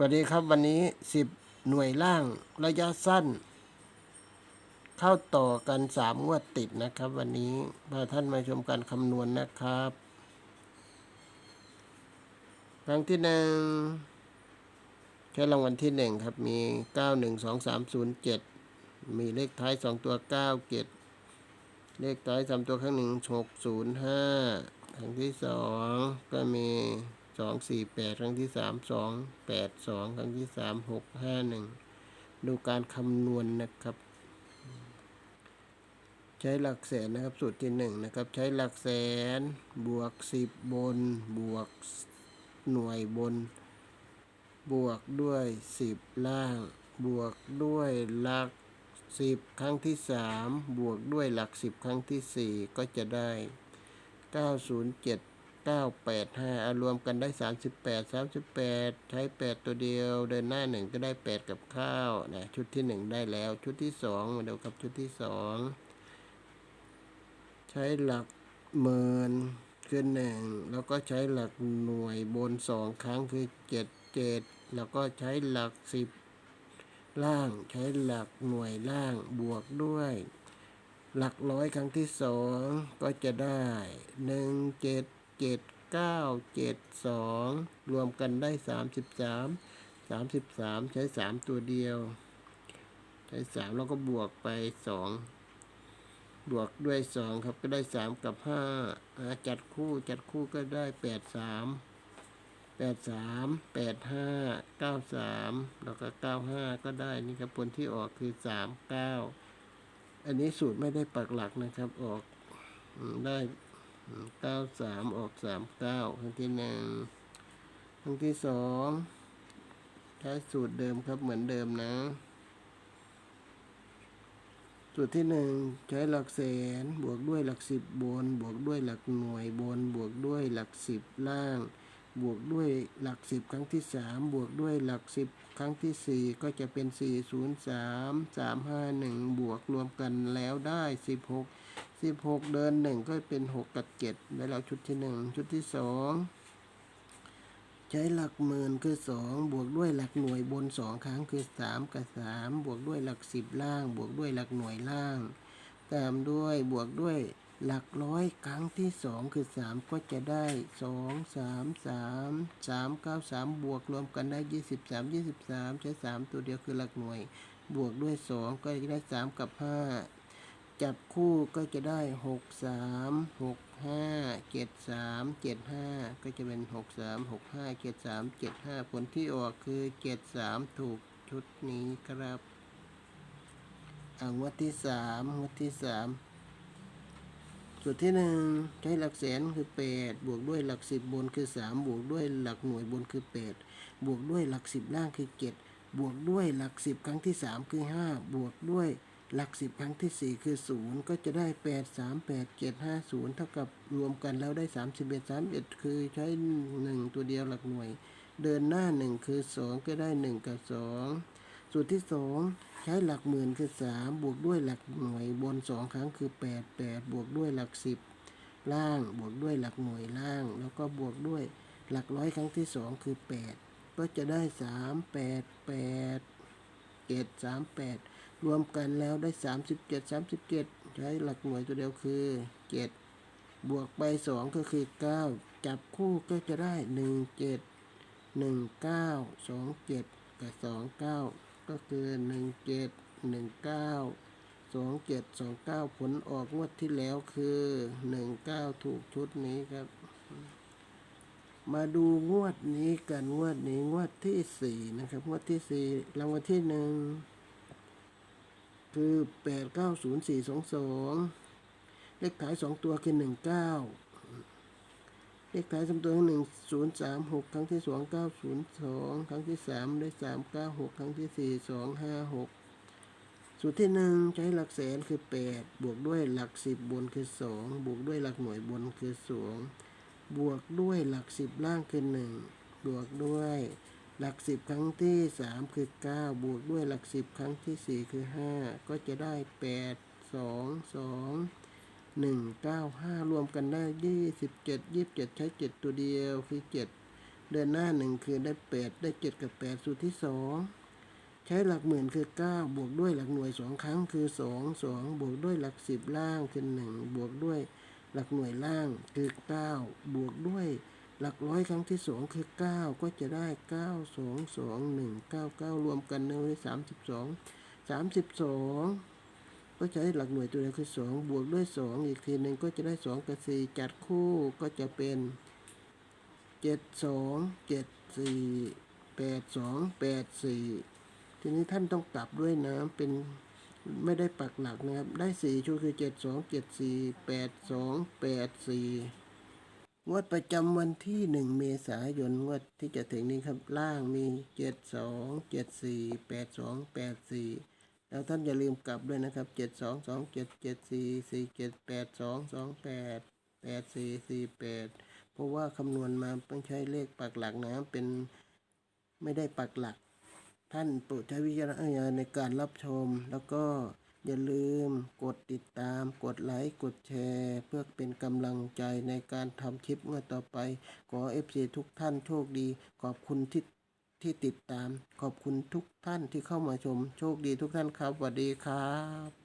สวัสดีครับวันนี้สิบหน่วยล่างระยะสั้น เข้าต่อกันสามงวดติดนะครับ วันนี้พาท่านมาชมการคำนวณนะครับครั้งที่หนึ่งแค่รางวัลที่หนึ่งครับมีเก้าหนึ่งสองสามศูนย์เจ็ดมีเลขท้ายสองตัวเก้าเจ็ดเลขท้ายสามตัวข้างหนึ่งหกศูนย์ห้าครั้งที่สองก็มี สองสี่แปดครั้งที่สามสองแปดสองครั้งที่สามหกห้าหนึ่งดูการคำนวณนะครับ ใช้หลักแสนนะครับ สูตรที่หนึ่งนะครับ ใช้หลักแสนบวกสิบบน บวกหน่วยบน บวกด้วยสิบล่าง บวกด้วยหลักสิบครั้งที่สามบวกด้วยหลักสิบครั้งที่สี่ก็จะได้เก้าศูนย์เจ็ด เก้าแปดห้ารวมกันได้สามสิบแปดสามสิบแปดใช้แปดตัวเดียว เดินหน้าหนึ่งก็ได้แปดกับข้าวนะชุดที่หนึ่งได้แล้ว ชุดที่สองมาดูกับชุดที่สองใช้หลักหมื่นคือหนึ่งแล้วก็ใช้หลักหน่วยบนสองครั้งคือเจ็ดเจ็ดแล้วก็ใช้หลักสิบล่างใช้หลักหน่วยล่างบวกด้วย หลักร้อยครั้งที่สองก็จะได้หนึ่งเจ็ด เจ็ดเก้าเจ็ดสองรวมกันได้สามสิบสามสามสิบสามใช้สามตัวเดียว ใช้สามแล้วก็บวกไปสองบวกด้วยสองครับก็ได้สามกับห้าจัดคู่จัดคู่ก็ได้แปดสามแปดสามแปดห้าเก้าสามแล้วก็เก้าห้าก็ได้นี่ครับผลที่ออกคือสามเก้าอันนี้สูตรไม่ได้ปักหลักนะครับออกได้ เก้าสามออกสามเก้าครั้งที่หนึ่งครั้งที่สองใช้สูตรเดิมครับเหมือนเดิมนะ สูตรที่หนึ่งใช้หลักแสนบวกด้วยหลักสิบบน บวกด้วยหลักหน่วยบน บวกด้วยหลักสิบล่าง บวกด้วยหลักสิบครั้งที่สามบวกด้วยหลักสิบครั้งที่สี่ก็จะเป็นสี่ศูนย์สามสามห้าหนึ่งบวกรวมกันแล้วได้สิบหก สิบหกเดินหนึ่งก็เป็นหกกับเจ็ดได้แล้วชุดที่หนึ่งชุดที่สองใช้หลักหมื่นคือสองบวกด้วยหลักหน่วยบนสองครั้งคือสามกับสามบวกด้วยหลักสิบล่าง บวกด้วยหลักหน่วยล่างตามด้วยบวกด้วยหลักร้อยครั้งที่สองคือสามก็จะได้สองสามสามสามเก้าสามบวกรวมกันได้ยี่สิบสามยี่สิบสามใช้สามตัวเดียวคือหลักหน่วย บวกด้วยสองก็จะได้สามกับห้า จับคู่ก็จะได้หกสามหกห้าเจ็ดสามเจ็ดห้าก็จะเป็นหกสามหกห้าเจ็ดสามเจ็ดห้าผลที่ออกคือเจ็ดสามถูกชุดนี้ครับอ่างวดที่สามงวดที่สามสูตรที่หนึ่งใช้หลักแสนคือแปดบวกด้วยหลักสิบบนคือสามบวกด้วยหลักหน่วยบนคือแปดบวกด้วยหลักสิบล่างคือเจ็ดบวกด้วยหลักสิบครั้งที่สามคือห้าบวกด้วย หลักสิบครั้งที่ 4 คือ 0 ก็จะได้ 8 3 8 7 5 0 เท่ากับรวมกันแล้วได้ 31 31 คือใช้ 1 ตัวเดียวหลักหน่วย เดินหน้า 1 คือ 2 ก็ได้ 1 กับ 2 สูตรที่ 2 ใช้หลักหมื่นคือ 3 บวกด้วยหลักหน่วยบน 2 ครั้งคือ 8 8 บวกด้วยหลัก 10 ล่างบวกด้วยหลักหน่วยล่าง แล้วก็บวกด้วยหลักร้อยครั้งที่ 2 คือ 8 ก็จะได้ 3 8 8 7 3 8 รวมกันแล้วได้สามสิบเจ็ดสามสิบเจ็ดใช้หลักหน่วยตัวเดียวคือเจ็ดบวกไปสองก็คือเก้าจับคู่ก็จะได้หนึ่งเจ็ดหนึ่งเก้าสองเจ็ดกับสองเก้าก็คือหนึ่งเจ็ดหนึ่งเก้าสองเจ็ดสองเก้าผลออกงวดที่แล้วคือหนึ่งเก้าถูกชุดนี้ครับ มาดูงวดนี้กันงวดนี้งวดที่สี่นะครับ งวดที่สี่รางวัลที่หนึ่ง คือแปดเก้าศูนย์สี่สองสองเลขท้ายสองตัวคือหนึ่งเก้าเลขท้ายสามตัวหนึ่งศูนย์สามหกครั้งที่สองเก้าศูนย์สองครั้งที่สามได้สามเก้าหกครั้งที่สี่สองห้าหกสูตรที่หนึ่งใช้หลักแสนคือแปดบวกด้วยหลักสิบบนคือสองบวกด้วยหลักหน่วยบนคือสองบวกด้วยหลักสิบล่างคือหนึ่งบวกด้วย หลักสิบครั้งที่สามคือเก้าบวกด้วยหลักสิบครั้งที่สี่คือห้าก็จะได้แปดสองสองหนึ่งเก้าห้ารวมกันได้ยี่สิบเจ็ดยี่สิบเจ็ดใช้เจ็ดตัวเดียวคือเจ็ดเดินหน้าหนึ่งคือได้แปดได้เจ็ดกับแปดสูตรที่สองใช้หลักหมื่นคือเก้าบวกด้วยหลักหน่วยสองครั้งคือสองสองบวกด้วยหลักสิบล่างคือหนึ่งบวกด้วยหลักหน่วยล่างคือเก้าบวกด้วย หลักร้อยครั้งที่สองคือเก้าก็จะได้เก้าสองสองหนึ่งเก้าเก้ารวมกันในสามสิบสองสามสิบสองก็ใช้หลักหน่วยตัวเดียวคือสองบวกด้วยสองอีกทีหนึ่งก็จะได้สองกับสี่จัดคู่ก็จะเป็นเจ็ดสองเจ็ดสี่แปดสองแปดสี่ทีนี้ท่านต้องกลับด้วยนะเป็นไม่ได้ปักหลักนะครับ ได้สี่ชุดคือเจ็ดสองเจ็ดสี่แปดสอ งวดประจำวันที่หนึ่งเมษายนงวดที่จะถึงนี้ครับล่างมีเจ็ดสองเจ็ดสี่แปดสองแปดสี่แล้วท่านอย่าลืมกลับด้วยนะครับเจ็ดสองสองเจ็ดเจ็ดสี่สี่เจ็ดแปดสองสองแปดแปดสี่สี่แปดเพราะว่าคำนวณมาต้องใช้เลขปักหลักนะเป็นไม่ได้ปักหลัก ท่านโปรดใช้วิจารณญาณในการรับชมแล้วก็ อย่าลืมกดติดตาม กดไลค์ กดแชร์ เพื่อเป็นกำลังใจในการทำคลิปเมื่อต่อไป ขอ f อซทุกท่านโชคดี ขอบคุณที่ที่ติดตาม ขอบคุณทุกท่านที่เข้ามาชม โชคดีทุกท่านครับสวัสดีครับ